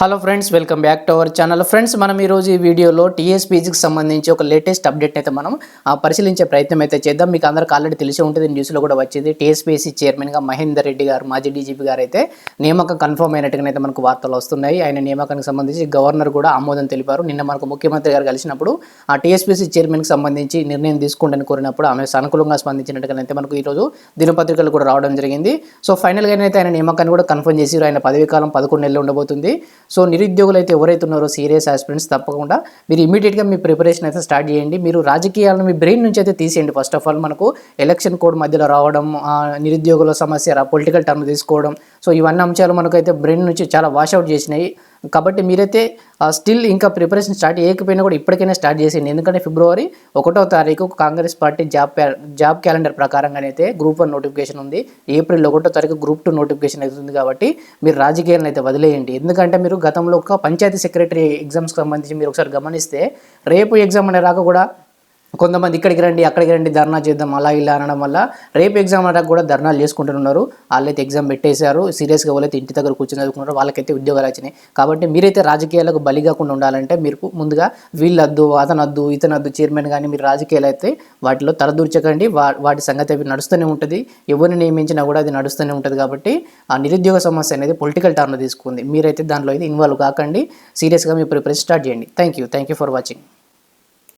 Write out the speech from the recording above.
Hello friends welcome back to our channel friends మనం ఈరోజు ఈ వీడియోలో టీఎస్పీజీకి సంబంధించి ఒక లేటెస్ట్ అప్డేట్ అయితే మనం పరిశీలించే ప్రయత్నం అయితే చేద్దాం. మీకు అందరికి ఆల్రెడీ తెలిసి ఉంటుంది న్యూస్లో కూడా వచ్చింది. టీఎస్పీసీ చైర్మన్గా మహేందర్ రెడ్డి గారు మాజీ డీజీపీ గారు అయితే నియామకం కన్ఫర్మ్ అయినట్టుగా అయితే మనకు వార్తలు వస్తున్నాయి. ఆయన నియామకానికి సంబంధించి గవర్నర్ కూడా ఆమోదం తెలిపారు. నిన్న మనకు ముఖ్యమంత్రి గారు కలిసినప్పుడు ఆ టీఎస్పీసీ చైర్మన్కి సంబంధించి నిర్ణయం తీసుకోండి కోరినప్పుడు ఆమె సానుకూలంగా స్పందించినట్టుగా అయితే మనకు ఈరోజు దినపత్రికలు కూడా రావడం జరిగింది. సో ఫైనల్గా అయితే ఆయన నియామకాన్ని కూడా కన్ఫర్మ్ చేసి ఆయన పదవీకాలం పదకొండు నెలలు ఉండబోతుంది. సో నిరుద్యోగులు అయితే ఎవరైతే ఉన్నారో సీరియస్ ఆస్పిరెంట్స్ తప్పకుండా మీరు ఇమీడియట్గా మీ ప్రిపరేషన్ అయితే స్టార్ట్ చేయండి. మీరు రాజకీయాలను మీ బ్రెయిన్ నుంచి అయితే తీసేయండి. ఫస్ట్ ఆఫ్ ఆల్ మనకు ఎలక్షన్ కోడ్ మధ్యలో రావడం నిరుద్యోగుల సమస్య పొలిటికల్ టర్మ్ తీసుకోవడం. సో ఇవన్నీ అంశాలు మనకైతే బ్రెయిన్ నుంచి చాలా వాష్అవుట్ చేసినాయి. కాబట్టి మీరైతే స్టిల్ ఇంకా ప్రిపరేషన్ స్టార్ట్ చేయకపోయినా కూడా ఇప్పటికైనా స్టార్ట్ చేసేయండి. ఎందుకంటే ఫిబ్రవరి ఒకటో తారీఖు Congress party job job calendar ప్రకారంగానైతే group one notification ఉంది. ఏప్రిల్ ఒకటో తారీఖు గ్రూప్ టూ నోటిఫికేషన్ అవుతుంది కాబట్టి మీరు రాజకీయాలను అయితే వదిలేయండి. ఎందుకంటే మీరు గతంలో ఒక పంచాయతీ సెక్రటరీ ఎగ్జామ్స్కి సంబంధించి మీరు ఒకసారి గమనిస్తే రేపు ఎగ్జామ్ అనే రాక కూడా కొంతమంది ఇక్కడికి రండి అక్కడికి రండి ధర్నా చేద్దాం అలా ఇలా అనడం వల్ల రేపు ఎగ్జామ్ అనడానికి కూడా ధర్నాలు చేసుకుంటున్నారు. వాళ్ళైతే ఎగ్జామ్ పెట్టేశారు సీరియస్గా వాళ్ళైతే ఇంటి దగ్గర కూర్చొని చదువుకున్నారు వాళ్ళకైతే ఉద్యోగాలు వచ్చినాయి కాబట్టి మీరైతే రాజకీయాలకు బలి కాకుండా ఉండాలంటే మీరు ముందుగా వీళ్ళొద్దు అతనొద్దు ఇతనొద్దు చైర్మన్ కానీ మీరు రాజకీయాలు అయితే వాటిలో తలదూర్చకండి. వా వాటి సంగతి అవి నడుస్తూనే ఉంటుంది. ఎవరిని నియమించినా కూడా అది నడుస్తూనే ఉంటుంది కాబట్టి ఆ నిరుద్యోగ సమస్య అనేది పొలిటికల్ టర్న్ తీసుకుంది. మీరైతే దాంట్లో అయితే ఇన్వాల్వ్ కాకండి. సీరియస్గా మీ ప్రిపరేషన్ స్టార్ట్ చేయండి. Thank you. Thank you for watching.